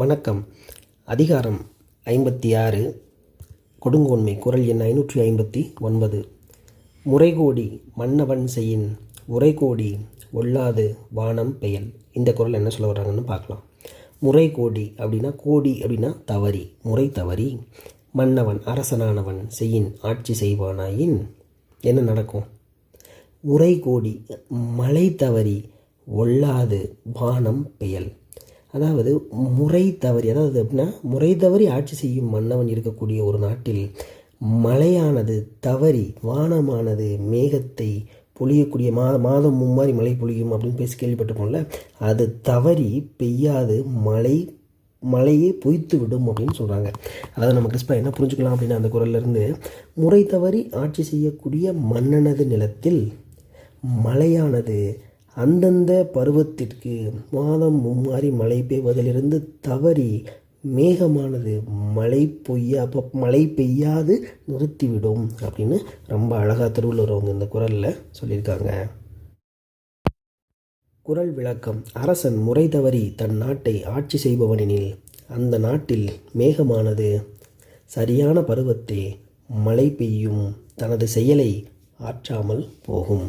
வணக்கம். அதிகாரம் ஐம்பத்தி ஆறு கொடுங்கோன்மை குரல் எண் ஐநூற்றி ஐம்பத்தி ஒன்பது. முறைகோடி மன்னவன் செய்யின் உரைகோடி ஒல்லாது வானம் பெயல். இந்த குரல் என்ன சொல்ல வர்றாங்கன்னு பார்க்கலாம். முறை கோடி அப்படின்னா கோடி அப்படின்னா தவறி முறை தவறி. மன்னவன் அரசனானவன் செய்யின் ஆட்சி செய்வானாயின் என்ன நடக்கும்? உரை கோடி மலை தவறி ஒல்லாது வானம் பெயல். அதாவது முறை தவறி அதாவது எப்படின்னா முறை தவறி ஆட்சி செய்யும் மன்னவன் இருக்கக்கூடிய ஒரு நாட்டில் மழையானது தவறி வானமானது மேகத்தை பொழியக்கூடிய மா மாதம் மும்மாறி மழை பொழியும் அப்படின்னு பேசி கேள்விப்பட்டிருக்கோம்ல அது தவறி பெய்யாது மழை மழையே பொய்த்து விடும் அப்படின்னு சொல்கிறாங்க அதாவது நம்ம கிறிஸ்பா என்ன புரிஞ்சுக்கலாம் அப்படின்னா அந்த குரல்லேருந்து முறை தவறி ஆட்சி செய்யக்கூடிய மன்னனது நிலத்தில் மழையானது அந்தந்த பருவத்திற்கு மாதம் மும்மாறி மழை பெய்வதிலிருந்து தவறி மேகமானது மழை பொய்யா அப்போ மழை பெய்யாது நிறுத்திவிடும் அப்படின்னு ரொம்ப அழகாக திருவள்ளுவர் அவங்க இந்த குரலில் சொல்லியிருக்காங்க. குரல் விளக்கம். அரசன் முறை தவறி தன் நாட்டை ஆட்சி செய்பவனெனில் அந்த நாட்டில் மேகமானது சரியான பருவத்தே மழை பெய்யும் தனது செயலை ஆற்றாமல் போகும்.